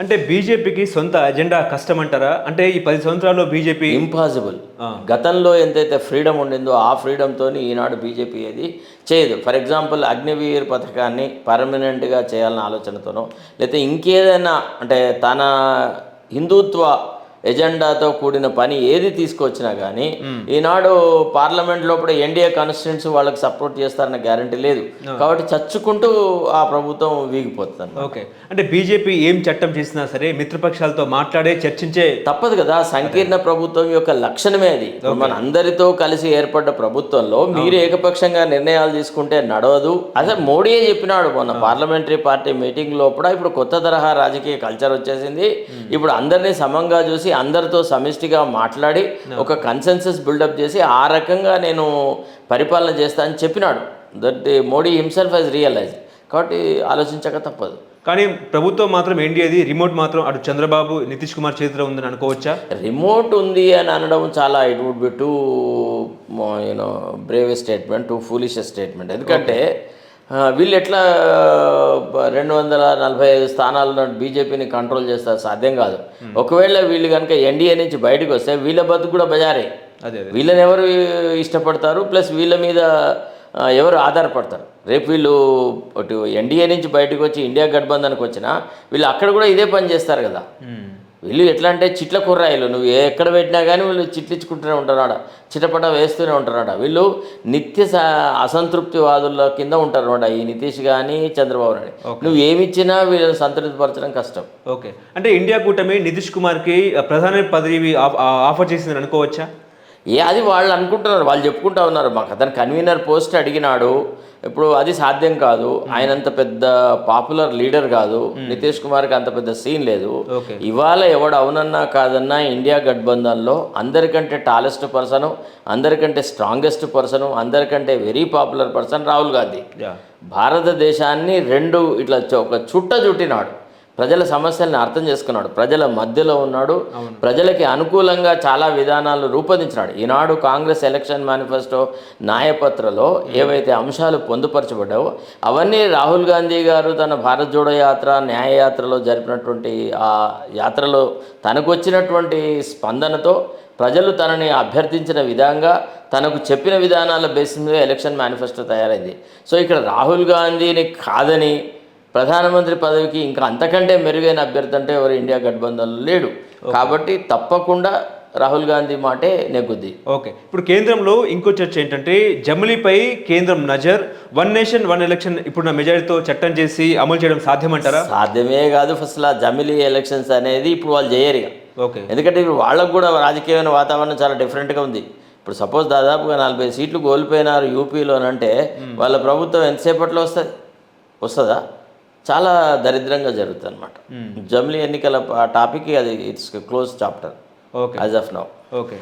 అంటే బీజేపీకి సొంత అజెండా కష్టం అంటారా అంటే ఈ పది సంవత్సరాల్లో బీజేపీ ఇంపాసిబుల్. గతంలో ఎంతైతే ఫ్రీడమ్ ఉండిందో ఆ ఫ్రీడమ్తో ఈనాడు బీజేపీ ఏది చేయదు. ఫర్ ఎగ్జాంపుల్ అగ్నివీర్ పథకాన్ని పర్మనెంట్గా చేయాలన్న ఆలోచనతోనో లేకపోతే ఇంకేదైనా అంటే తన హిందుత్వ ఎజెండాతో కూడిన పని ఏది తీసుకొచ్చినా కానీ ఈనాడు పార్లమెంట్ లోపల ఎన్డీఏ కాన్స్టిట్యూన్స్ వాళ్ళకి సపోర్ట్ చేస్తారన్న గ్యారంటీ లేదు. కాబట్టి చచ్చుకుంటూ ఆ ప్రభుత్వం వీగిపోతుంది ఓకే. అంటే బీజేపీ ఏం చట్టం చేసినా సరే మిత్రపక్షాలతో మాట్లాడే చర్చించే తప్పదు కదా. సంకీర్ణ ప్రభుత్వం యొక్క లక్షణమే అది. మన అందరితో కలిసి ఏర్పడ్డ ప్రభుత్వంలో మీరు ఏకపక్షంగా నిర్ణయాలు తీసుకుంటే నడవదు. అసలు మోడీయే చెప్పినాడు మొన్న పార్లమెంటరీ పార్టీ మీటింగ్ లోపల. ఇప్పుడు కొత్త తరహా రాజకీయ కల్చర్ వచ్చేసింది. ఇప్పుడు అందరినీ సమంగా చూసి అందరితో సమిష్టిగా మాట్లాడి ఒక కన్సెన్సస్ బిల్డప్ చేసి ఆ రకంగా నేను పరిపాలన చేస్తా అని చెప్పినాడు. That Modi himself he's realize కాబట్టి ఆలోచించక తప్పదు. కానీ ప్రభుత్వం మాత్రం ఎన్డీఏది రిమోట్ మాత్రం అటు చంద్రబాబు నితీష్ కుమార్ చేతిలో ఉందని అనుకోవచ్చా? రిమోట్ ఉంది అని అనడం చాలా it would be too you know brave statement too foolish statement ఎందుకంటే వీళ్ళు ఎట్లా రెండు వందల నలభై ఐదు స్థానాలను బీజేపీని కంట్రోల్ చేస్తారు సాధ్యం కాదు. ఒకవేళ వీళ్ళు కనుక ఎన్డీఏ నుంచి బయటకు వస్తే వీళ్ళ బతుకు కూడా బజారే. అదే వీళ్ళని ఎవరు ఇష్టపడతారు? ప్లస్ వీళ్ళ మీద ఎవరు ఆధారపడతారు? రేపు వీళ్ళు ఎన్డీఏ నుంచి బయటకు వచ్చి ఇండియా గఠబంధన్కి వచ్చినా వీళ్ళు అక్కడ కూడా ఇదే పని చేస్తారు కదా. వీళ్ళు ఎట్లా అంటే చిట్ల కుర్రాయిలు. నువ్వు ఎక్కడ పెట్టినా కానీ వీళ్ళు చిట్లించుకుంటూనే ఉంటారాడ చిటపట వేస్తూనే ఉంటారాడ వీళ్ళు నిత్య స- అసంతృప్తివాదుల కింద ఉంటారన్నమాట ఈ నితీష్ కానీ చంద్రబాబు నాయుడు. నువ్వు ఏమిచ్చినా వీళ్ళని సంతృప్తిపరచడం కష్టం. ఓకే. అంటే ఇండియా కూటమి నితీష్ కుమార్కి ప్రధాని పదవి ఆఫ్- ఆఫర్ చేసిందని అనుకోవచ్చా? ఏ అది వాళ్ళు అనుకుంటున్నారు వాళ్ళు చెప్పుకుంటా ఉన్నారు. మాకు అతను కన్వీనర్ పోస్ట్ అడిగినాడు. ఇప్పుడు అది సాధ్యం కాదు. ఆయనంత పెద్ద పాపులర్ లీడర్ కాదు. నితీష్ కుమార్కి అంత పెద్ద సీన్ లేదు. ఇవాళ ఎవడు అవునన్నా కాదన్నా ఇండియా గఠబంధన్లో అందరికంటే టాలెస్ట్ పర్సను అందరికంటే స్ట్రాంగెస్ట్ పర్సను అందరికంటే very popular person Rahul Gandhi. భారతదేశాన్ని రెండు ఇట్లా ఒక చుట్ట చుట్టినాడు. ప్రజల సమస్యల్ని అర్థం చేసుకున్నాడు. ప్రజల మధ్యలో ఉన్నాడు. ప్రజలకి అనుకూలంగా చాలా విధానాలు రూపొందించినాడు. ఈనాడు కాంగ్రెస్ ఎలక్షన్ మేనిఫెస్టో న్యాయపత్రలో ఏవైతే అంశాలు పొందుపరచబడ్డావో అవన్నీ రాహుల్ గాంధీ గారు తన భారత్ జోడో యాత్ర న్యాయ యాత్రలో జరిపినటువంటి ఆ యాత్రలో తనకు వచ్చినటువంటి స్పందనతో ప్రజలు తనని అభ్యర్థించిన విధంగా తనకు చెప్పిన విధానాల బేసిస్ మీద ఎలక్షన్ మేనిఫెస్టో తయారైంది. సో ఇక్కడ రాహుల్ గాంధీని కాదని ప్రధానమంత్రి పదవికి ఇంకా అంతకంటే మెరుగైన అభ్యర్థి అంటే ఎవరు? ఇండియా గఠబంధన్లో లేడు. కాబట్టి తప్పకుండా రాహుల్ గాంధీ మాటే నెగ్గుద్ది. ఓకే. ఇప్పుడు కేంద్రంలో ఇంకో చర్చ ఏంటంటే జమిలీపై కేంద్రం నజర్ వన్ నేషన్ వన్ ఎలక్షన్ ఇప్పుడున్న మెజారిటీతో చట్టం చేసి అమలు చేయడం సాధ్యమంటారా? సాధ్యమే కాదు అసలు ఆ జమిలీ ఎలక్షన్స్ అనేది ఇప్పుడు వాళ్ళు చేయరు. ఓకే. ఎందుకంటే ఇప్పుడు వాళ్ళకు కూడా రాజకీయమైన వాతావరణం చాలా డిఫరెంట్గా ఉంది. ఇప్పుడు సపోజ్ దాదాపుగా నలభై సీట్లు కోల్పోయినారు యూపీలోనంటే వాళ్ళ ప్రభుత్వం ఎంతసేపట్లో వస్తుంది? వస్తుందా? చాలా దరిద్రంగా జరుగుతుంది అనమాట జమిలీ ఎన్నికల టాపిక్ అది it's close chapter okay as of now okay